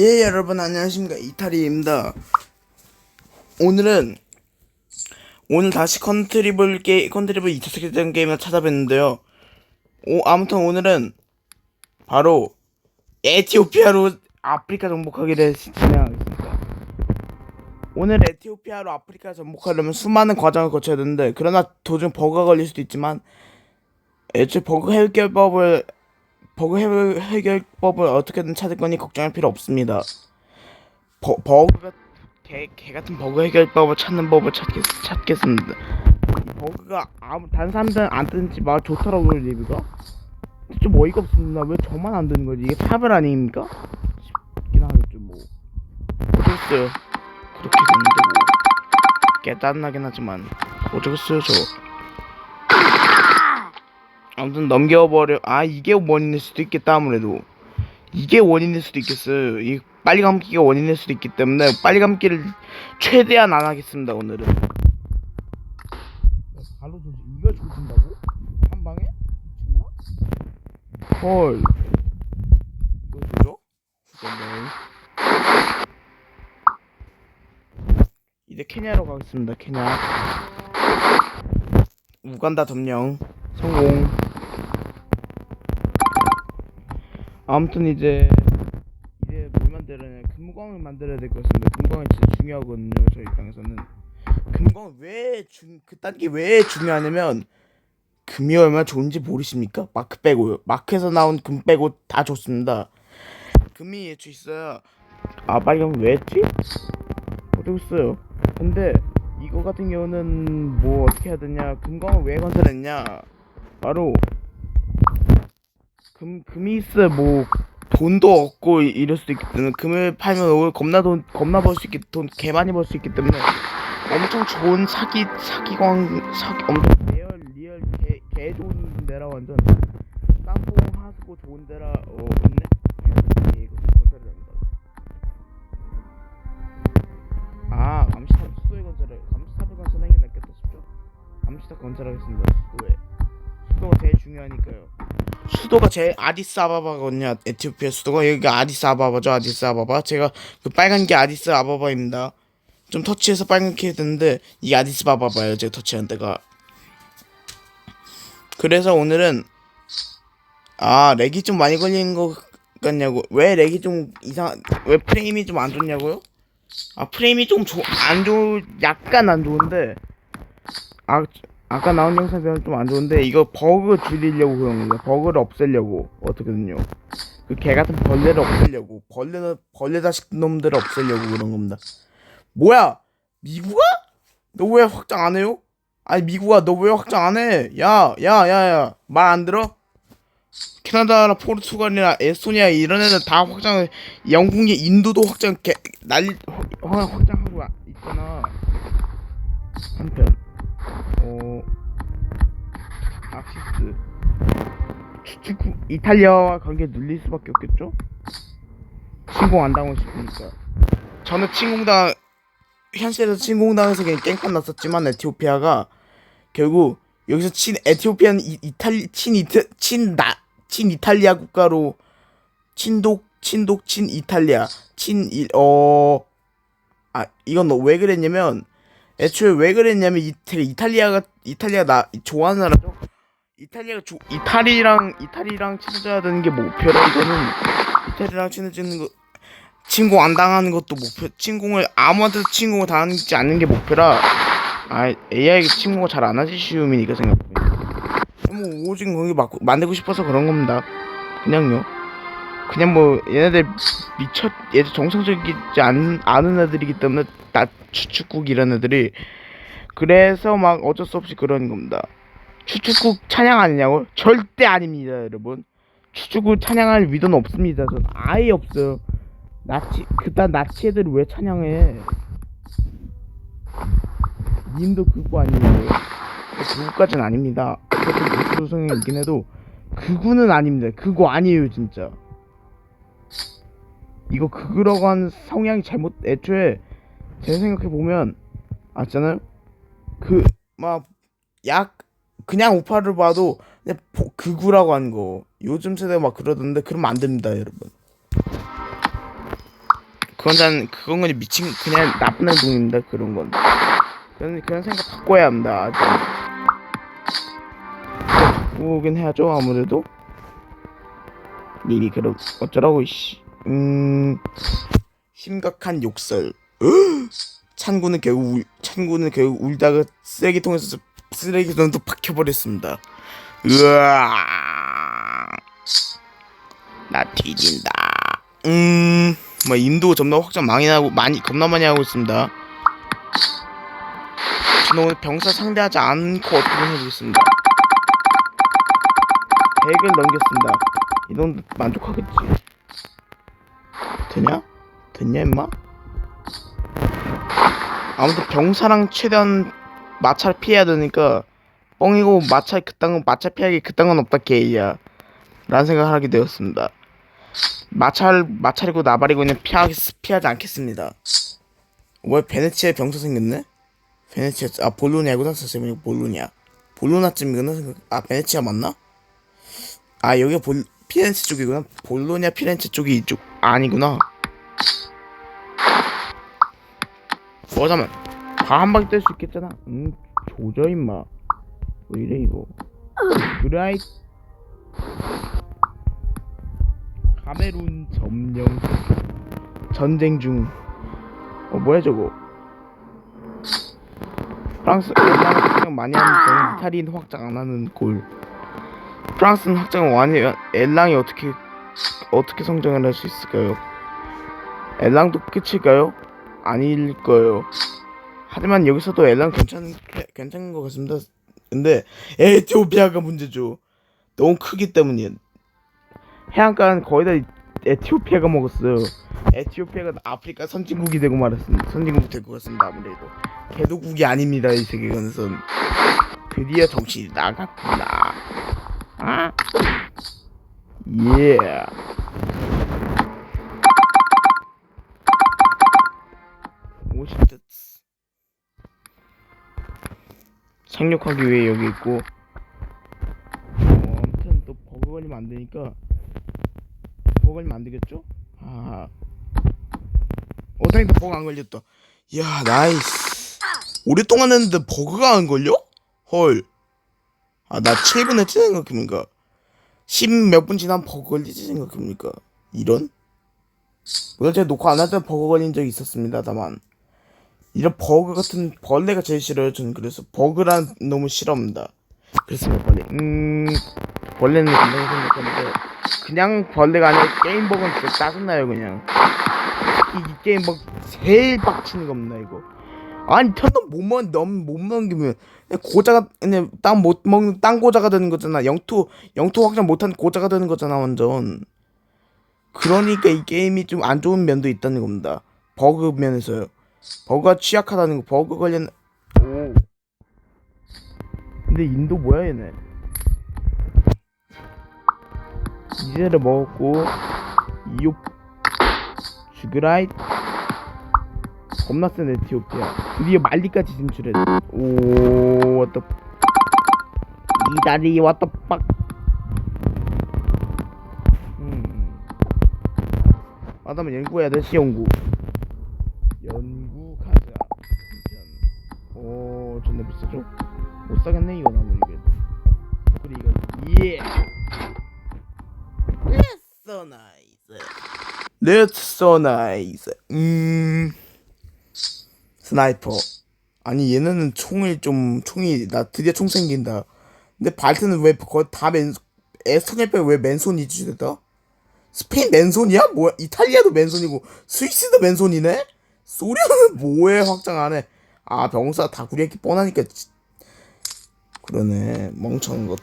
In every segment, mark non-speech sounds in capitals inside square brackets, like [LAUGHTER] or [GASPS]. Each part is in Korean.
예 여러분 안녕하십니까. 이탈리입니다. 오늘은 오늘 다시 컨트리블 게 컨트리블 2차 세계대전 게임을 찾아뵀는데요. 오 아무튼 오늘은 바로 에티오피아로 아프리카 정복하기를 진행하겠습니다. 오늘 에티오피아로 아프리카 정복하려면 수많은 과정을 거쳐야 되는데 그러나 도중 버그가 걸릴 수도 있지만 애초에 버그 해결법을 버그 해결, 해결법을 어떻게든 찾을 거니 걱정할 필요 없습니다. 버, 버그가 개, 개 같은 버그 해결법을 찾는 법을 찾겠, 찾겠습니다. 이 버그가 아무 다른 사람들은 안 뜨는지 막 좋더라고요 리뷰가. 좀 어이가 없습니다. 왜 저만 안 뜨는 거지? 이게 차별 아닙니까? 싶긴 하겠죠 뭐. 어쩌겠어요. 그렇게 됐는데 뭐. 깨짠나긴 하지만 어쩌겠어요 저. 아무튼 넘겨버려. 아 이게 원인일 수도 있겠다 아무래도. 이게 원인일 수도 있겠어요. 이 빨리 감기가 원인일 수도 있기 때문에 빨리 감기를 최대한 안 하겠습니다 오늘은. 바로 조지 이걸 조진다고? 한 방에? 미쳤나? 헐. 이거 조져? 이제 케냐로 가겠습니다 케냐. 우간다 점령. 성공 아무튼 이제 이제 뭘 만들어야 금광을 만들어야 될 것 같습니다. 금광이 진짜 중요하거든요. 저희 땅에서는 금광 왜 중, 그딴 게 왜 중요하냐면 금이 얼마나 좋은지 모르십니까? 마크 빼고요. 마크에서 나온 금 빼고 다 좋습니다. 금이 예초 있어야 아 빨리 가면 왜 했지? 어쩌겠어요. 근데 이거 같은 경우는 뭐 어떻게 해야 되냐? 금광을 왜 건설했냐? 바로 금 금이 있어 뭐 돈도 없고 이- 이럴 수도 있기 때문에 금을 팔면 오늘 겁나 돈 겁나 벌 수 있기 돈 개 많이 벌 수 있기 때문에 엄청 좋은 사기 사기광 사기 엄청 리얼 리얼 개, 개 좋은 데라 완전 땅콩 하수고 좋은 데라 어 없네? 예, 이거 합니다. 아 감시탑 수도에 건설을 감시탑을 건설하는 게 낫겠다 싶죠? 감시탑 건설하겠습니다 수도에. 수도가 제일 중요하니까요 수도가 제일 아디스아바바거든요. 에티오피아 수도가 여기가 아디스아바바죠. 아디스아바바. 제가 그 빨간 게 아디스아바바입니다. 좀 터치해서 빨갛게 됐는데 이 아디스아바바예요. 제가 터치한 데가. 그래서 오늘은 아 렉이 좀 많이 걸리는 것 같냐고. 왜 렉이 좀 이상? 왜 프레임이 좀 안 좋냐고요? 아 프레임이 좀안 좋, 약간 안 좋은데 아 아까 나온 영상 배우면 좀 안 좋은데 이거 버그 줄이려고 그런 겁니다. 버그를 없애려고 어떻게든요. 그 개 같은 벌레를 없애려고 벌레는 벌레 자식 놈들을 없애려고 그런 겁니다. 뭐야 미국아? 너 왜 확장 안 해요? 아니 미국아 너 왜 확장 안 해? 야 야 야야 말 안 들어? 캐나다나 포르투갈이나 에스토니아 이런 애들 다 확장을 영국이 인도도 확장 개 난리 확- 확장하고 있잖아 한편 어 아시스 추측 이탈리아와 관계 눌릴 수밖에 없겠죠? 침공 안 당하고 싶으니까 저는 침공당 현실에서 침공당해서 그냥 깽판 났었지만 에티오피아가 결국 여기서 친 에티오피아는 이, 이탈리 친 이타 친나 친 이탈리아 국가로 친독 친독 친 이탈리아 친이어아 이건 왜 그랬냐면 애초에 왜 그랬냐면 이탈 이탈리아가 이탈리아 나 좋아하는 나라죠. 이탈리아가 조, 이탈리랑 이탈리랑 친해져야 되는 게 목표라 이거는 이탈리랑 친해지는 거 침공 안 당하는 것도 목표. 침공을 아무한테도 침공을 당하지 않는 게 목표라. 아 AI가 침공을 잘 안 하지 쉬움이니까 생각보면. 뭐 오직 거기 막 만들고 싶어서 그런 겁니다. 그냥요. 그냥 뭐 얘네들 미쳤 얘들 정상적이지 않, 않은 애들이기 때문에 나 추축국 이런 애들이 그래서 막 어쩔 수 없이 그러는 겁니다. 추축국 찬양 아니냐고? 절대 아닙니다, 여러분. 추축국 찬양할 위도는 없습니다. 전 아예 없어요. 나치 그딴 나치 애들을 왜 찬양해? 님도 그거 아니에요. 그거까진 아닙니다. 그것도 무수성이 있긴 해도 그거는 아닙니다. 그거 아니에요, 진짜. 이거 그거라고 하는 성향이 잘못 애초에 제가 생각해 보면 아잖아요 그 막 약 그냥 우파를 봐도 그냥 보- 극우라고 하는 거. 요즘 세대 막 그러던데 그러면 안 됩니다 여러분. 그건 전 그건 그냥 미친 그냥 나쁜 행동입니다 그런 건. 그런 그런 생각 바꿔야 합니다 좀. 바꾸긴 해야죠 아무래도. 미리 그럼 어쩌라고 이씨. 음 심각한 욕설. [GASPS] 찬구는 결국 울, 찬구는 결국 울다가 쓰레기통에서 쓰레기통도 박혀버렸습니다 으아 나 뒤진다 음, 뭐 인도 점점 확장 많이 하고 많이 겁나 많이 하고 있습니다. 저는 오늘 병사 상대하지 않고 어떻게든 해보겠습니다. 100을 넘겼습니다. 이 정도 만족하겠지. 되냐? 됐냐 임마? 아무튼 병사랑 최대한 마찰 피해야 되니까 뻥이고 마찰 그딴 건 마찰 피하기 그딴 건 없다 게이야 라는 생각을 하게 되었습니다. 마찰 마찰이고 나발이고 그냥 피하 피하지 않겠습니다. 왜 베네치아에 병사 생겼네? 베네치아 아 볼로냐구나 선생님 이거 볼로냐 볼로나쯤이구나 생각 아 베네치아 맞나? 아 여기가 볼 피렌체 쪽이구나 볼로냐 피렌체 쪽이 이쪽 아니구나. 어 잠만 다 한 방에 뗄 수 있겠잖아. 음 조져 임마 왜 이래 이거 그라이 카메룬 점령 전쟁 중. 어 뭐야 저거? 프랑스 얼마나 확장 많이 하는 이탈리는 확장 안 하는 골. 프랑스는 확장을 많이 해- 엘랑이 어떻게 어떻게 성장을 할 수 있을까요? 엘랑도 끝일까요? 아닐 거예요. 하지만 여기서도 엘랑 괜찮은 괜찮은 것 같습니다. 근데 에티오피아가 문제죠. 너무 크기 때문이에요. 해안가는 거의 다 에티오피아가 먹었어요. 에티오피아가 아프리카 선진국이 되고 말았습니다. 선진국이 될것 같습니다. 아무래도 개도국이 아닙니다. 이 세계관에선 드디어 정신이 나갔구나. 아, 예. 오십듯 상륙하기 위해 여기 있고. 어, 아무튼 또 버그 걸리면 안 되니까 버그 걸리면 안 되겠죠? 아. 어, 다행이다 버그 안 걸렸다. 야 나이스. 오랫동안 했는데 버그가 안 걸려? 헐. 아 나 7분 했지 생각해보니까. 10 몇 분 지나면 버그 걸리지 생각해보니까. 이런? 물론 제가 녹화 안 할 때 버그 걸린 적이 있었습니다 다만 이런 버그 같은 벌레가 제일 싫어요. 저는 그래서 버그란 너무 싫어합니다. 그렇습니다 벌레 음 벌레는 굉장히 생각하는데 그냥 벌레가 아니라 게임 버그는 진짜 짜증나요 그냥. 특히 이 게임 버그 제일 빡치는 겁니다 이거. 아니 턴도 못만 넘못 넘기면 고자가 그냥 땅못 먹는 땅 고자가 되는 거잖아. 영토 영토 확장 못한 고자가 되는 거잖아 완전. 그러니까 이 게임이 좀 안 좋은 면도 있다는 겁니다. 버그 면에서요 버그가 취약하다는 거 버그 관련. 오 근데 인도 뭐야 얘네? 이제를 먹었고 이옵 주그라이 겁나 센 에티오피아. 드디어 말리까지 진출했 오 왔다 이 다리 왔다 빡 음. 아다면 연구해야 돼 시연구 연구 so nice That's so nice 음 스나이퍼 아니 얘네는 총을 좀 총이 나 드디어 총 생긴다 근데 발트는 왜 거의 다 맨, 에스토니아가 왜 맨손이지 됐다? 스페인 맨손이야? 뭐야? 이탈리아도 맨손이고 스위스도 맨손이네? 소련은 뭐해 확장 안 해? 아 병사 다 구리했기 뻔하니까 지- 그러네 멍청한 것.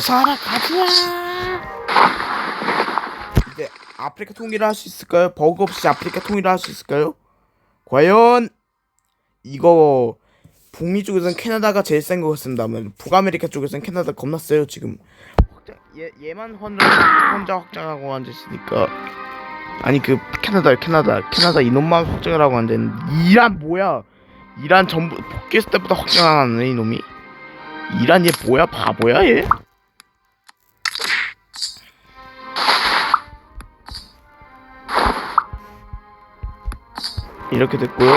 서사라 가자. 이제 아프리카 통일을 할 수 있을까요? 버그 없이 아프리카 통일을 할 수 있을까요? 과연 이거 북미 쪽에서는 캐나다가 제일 센 것 같습니다. 북아메리카 쪽에서는 캐나다 겁나 세요 지금. 확장 얘 얘만 혼자 혼자 확장하고 앉았으니까 아니 그 캐나다 캐나다 캐나다 이놈만 확장을 하고 앉은 이란 뭐야? 이란 전부 복귀했을 때부터 확장 안 하네 이놈이. 이란 얘 뭐야 바보야 얘? 이렇게 됐고요.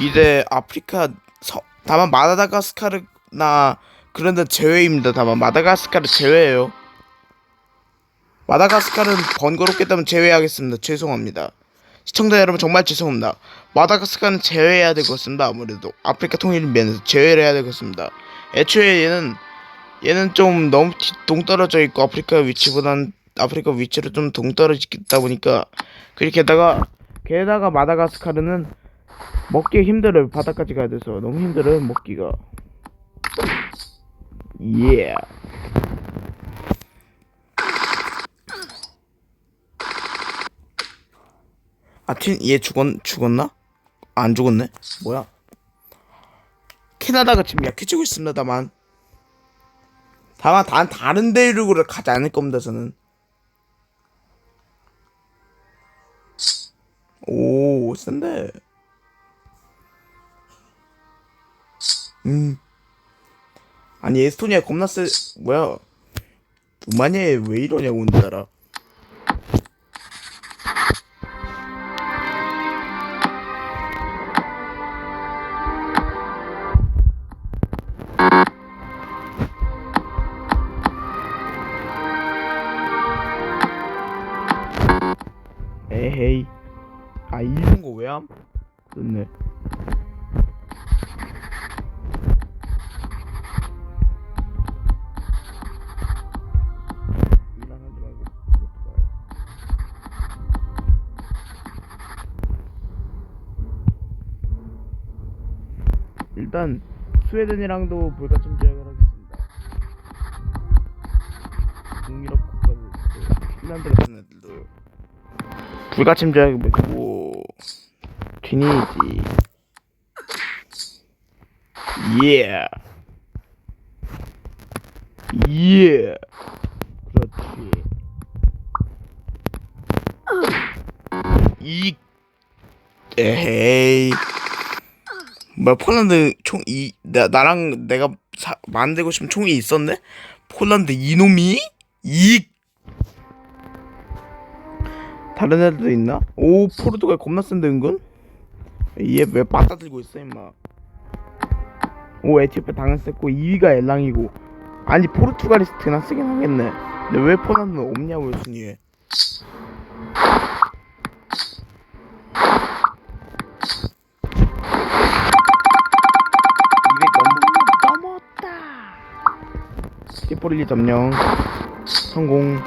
이제 아프리카 서, 다만 마다가스카르나 그런 데 제외입니다. 다만 마다가스카르 제외예요. 마다가스카르는 번거롭겠다면 제외하겠습니다. 죄송합니다. 시청자 여러분 정말 죄송합니다. 마다가스카르는 제외해야 될 것 같습니다. 아무래도 아프리카 통일을 면해서 제외를 해야 될 것 같습니다. 애초에 얘는 얘는 좀 너무 뒤- 동떨어져 있고 아프리카 위치보단 아프리카 위치로 좀 동떨어져 있다 보니까 그리고 게다가 게다가 마다가스카르는 먹기 힘들어요. 바다까지 가야 돼서 너무 힘들어요. 먹기가. 예. 아틴 얘 죽었 죽었나? 안 죽었네. 뭐야? 캐나다가 지금 약해지고 있습니다만 다만 단 다른 대륙으로 가지 않을 겁니다 저는. 오 센데. 음. 아니 에스토니아 겁나 세 뭐야? 루마니아에 왜 이러냐고 오늘따라. 일단 스웨덴이랑도 불가침 조약을 하겠습니다. 북유럽 국가들, 그 핀란드 같은 애들도 불가침 조약을 맺고 튀니지. 예. 예. 그렇지. 이 에헤이. 뭐 폴란드 총 이 나 나랑 내가 사, 만들고 싶은 총이 있었네. 폴란드 이놈이 이 다른 애들도 있나? 오 포르투갈 겁나 센데 은근? 얘왜 빠따 들고 있어 임마 오 에티오피아 당연 셌고 2위가 엘랑이고 아니 포르투갈이 드나 쓰긴 하겠네 근데 왜 폴란드는 없냐고요 순위에 티포릴리 점령. 성공.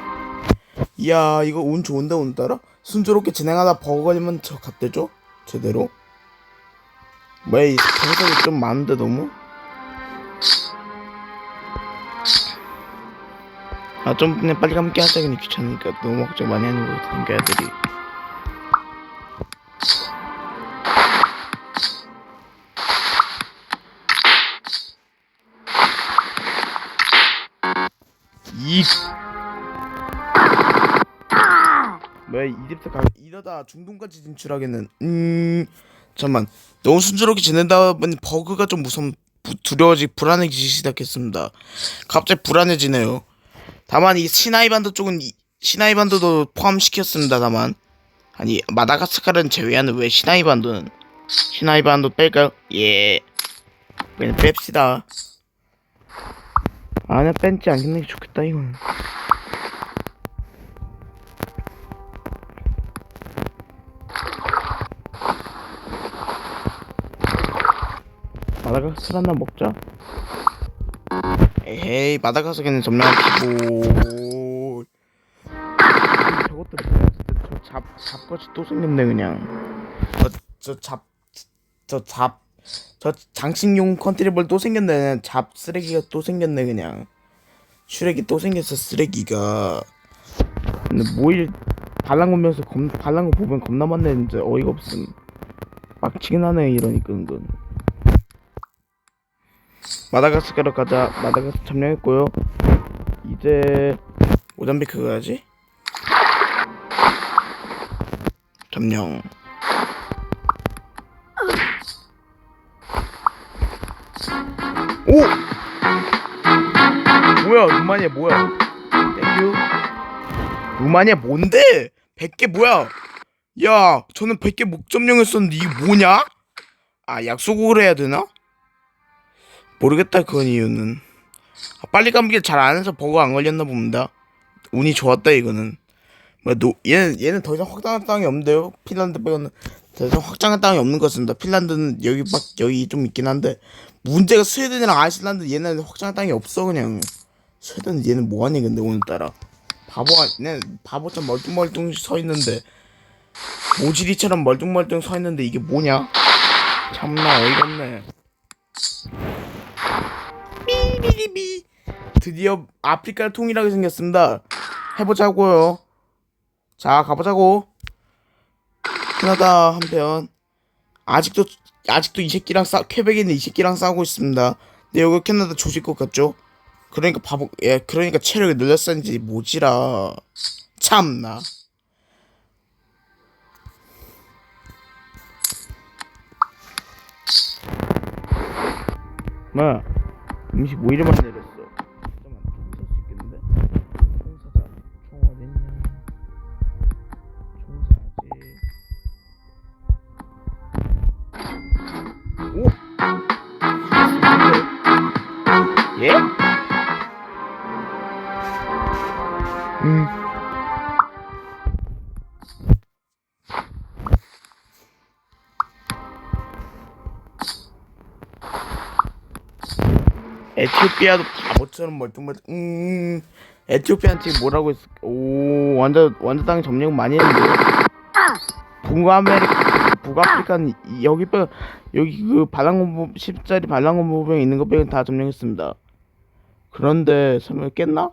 이야 이거 운 좋은데 오늘따라? 순조롭게 진행하다 버거 걸리면 저 갓대죠? 제대로? 뭐야 이 경선이 좀 많은데 너무? 아 좀 그냥 빨리 감기 하자 그냥 귀찮으니까. 너무 걱정 많이 하는 거 같으니까 애들이 이 뭐야 이집트 가 이러다 중동까지 진출하겠는 음 잠만. 너무 순조롭게 지낸다 보니 버그가 좀 무섭 부- 두려워지 불안해지기 시작했습니다. 갑자기 불안해지네요. 다만 이 시나이 반도 쪽은 이- 시나이 반도도 포함시켰습니다 다만. 아니 마다가스카르는 제외하는 왜 시나이 반도는? 시나이 반도 뺄까요 예. 그냥 뺍시다 아나 뺀지 않겠는 게 좋겠다 이건 마다가스카르 하나 먹자. 에이 마다가스카르는 점령하고 저것도 진짜 저잡 잡것이 또 생겼네 그냥. 저 저 잡 저 잡 저 장식용 컨트리블 또 생겼네 잡 쓰레기가 또 생겼네 그냥 슈렉이 또 생겼어 쓰레기가 근데 뭐일 반란군 면서 겁 반란군 보면 겁나 많네 진짜 어이가 없음 빡치긴 하네 이러니까 은근 마다가스카르 가자. 마다가스 점령했고요. 이제 모잠비크 가야지. 점령. 오! 뭐야? 루마니아 뭐야? 땡큐. 루마니아 뭔데? 100개 뭐야? 야, 저는 100개 목점령 했었는데 이게 뭐냐? 아, 약속을 해야 되나? 모르겠다, 그건 이유는. 아, 빨리 감기 잘안 해서 버거 안 걸렸나 봅니다. 운이 좋았다, 이거는. 뭐, 노, 얘는, 얘는 더 이상 확장한 땅이 없는데요? 핀란드 빼고는 더 이상 확장한 땅이 없는 것 같습니다. 핀란드는 여기 밖, 여기 좀 있긴 한데, 문제가 스웨덴이랑 아이슬란드 얘는 확장한 땅이 없어, 그냥. 스웨덴 얘는 뭐하니, 근데, 오늘따라. 바보, 아니네. 바보처럼 멀뚱멀뚱 서 있는데, 모지리처럼 멀뚱멀뚱 서 있는데 이게 뭐냐? 참나 어이가 없네. 삐비리비. 드디어 아프리카를 통일하게 생겼습니다. 해보자고요. 자, 가보자고. 캐나다 한편 아직도 아직도 이 새끼랑 싸 퀘벡에 있는 이 새끼랑 싸우고 있습니다. 근데 여기 캐나다 조질 것 같죠? 그러니까 바보 예 그러니까 체력이 늘렸었는지 모지라 참나. 뭐 음식 뭐 많이 내렸어 에티오피아도 바보처럼 멀뚱멀뚱 음 에티오피아한테 뭐라고 했을 오 완전 완전 땅 점령 많이 했는데 북아메리카 북아프리카는 이- 여기 빼 여기 그 반란군부 10짜리 반란군부병 있는 거 빼고 다 점령했습니다 그런데 설마 깼나?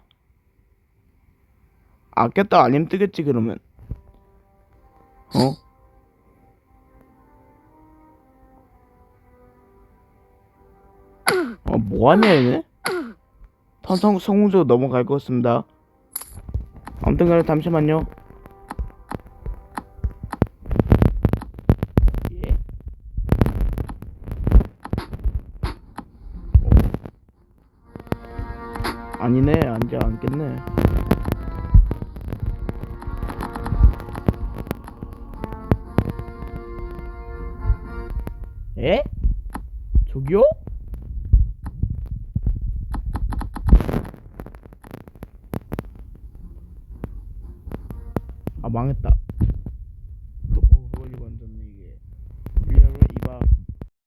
아 깼다 아니면 뜨겠지 그러면 어? 어, 뭐하냐, 얘네? 턴성 성공적으로 넘어갈 것 같습니다. 아무튼 간에 잠시만요. 예? 어. 아니네, 앉아 앉겠네. 에? 저기요? 아 망했다